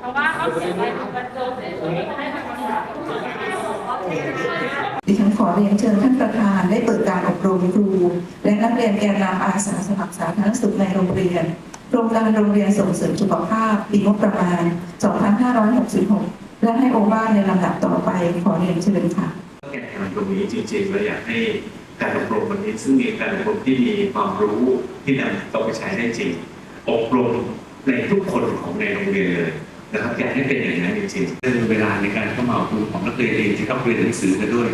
เพราะว่าเขาเขียนไว้ถึงบรรจงเสร็จแล้วจะให้ทำความสะอาดดิฉันขอเรียนเชิญท่านประธานได้เปิดการอบรมครู และนักเรียนแกนนำอาสาสมัครสาธารณสุขในโรงเรียนโครงการโรงเรียนส่งเสริมสุขภาพปีงบประมาณ 2566 และให้โอวาในลำดับต่อไปขอเรียนเชิญค่ะแก่นำตรงนี้จริงๆเราอยากให้ การอบรมวันนี้ซึ่งมีการอบรมที่มีความรู้ที่นำเอาไปใช้ได้จริง อบรมในทุกคนของในโรงเรียนเลยนะครับอยากให้เป็นอย่างนั้นจริงๆเรื่องเวลาในการเข้ามาอบรมของนักเรียนเองที่ต้องเรียนหนังสือกันด้วย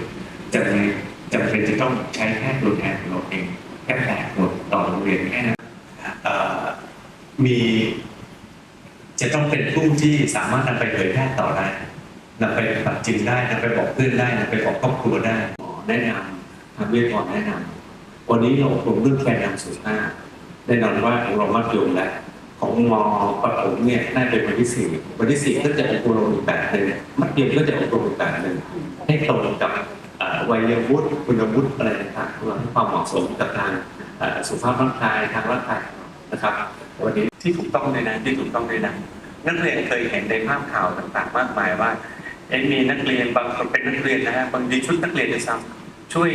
จำเป็นจำเป็นจะต้องใช้แค่ตัวแทนของเราเองแค่แปดคนต่อโรงเรียนแค่นั้นมีจะต้องเป็นผู้ที่สามารถนำไปเผยแพร่ต่อได้นำไปปฏิบัติจริงได้นำไปบอกเพื่อนได้นำไปบอกครอบครัวได้แนะนำ ทางเวชกรแนะนำวันนี้เราอบรมเรื่องแคนนำสุขภาแน่นอนว่าของเรามัธยมและของมอปฐมเนี่ยน่าจะเป็นวันที่สี่วันที่สี่ก็จะอบรมอีกแบบหนึ่งมัธยมก็จะอบรมอีกแบบหนึ่งให้ตรงกับวัยวุฒิคุณวุฒิอะไรต่างๆเพื่อให้ความเหมาะสมกับทางสุขภาพร่างกายทางร่างกายนะครับ วันนี้ที่ถูกต้องเลยนะที่ถูกต้องเลยนะนักเรียนเคยเห็นในภาพข่าวต่างๆ มากมายว่าเอ็มีนักเรียนบางคนเป็นนักเรียนนะฮะบางทีชุดนักเรียนด้วยซ้ำช่วย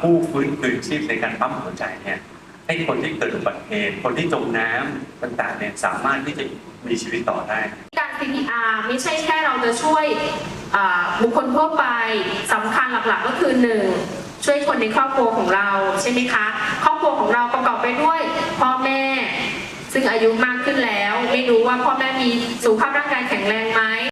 ผู้ฟื้นคืนชีพในการปั๊มหัวใจเนี่ยให้คนที่เกิดอุบัติเหตุคนที่จมน้ำต่างๆเนี่ยสามารถที่จะมีชีวิตต่อได้ การ CPR ไม่ใช่แค่เราจะช่วยบุคคลทั่วไปสำคัญหลักๆก็คือหนึ่งช่วยคนในครอบครัวของเราใช่ไหมคะ ครอบครัวของเราประกอบไปด้วยพ่อแม่ ซึ่งอายุมากขึ้นแล้ว ไม่รู้ว่าพ่อแม่มีสุขภาพร่างกายแข็งแรงไหม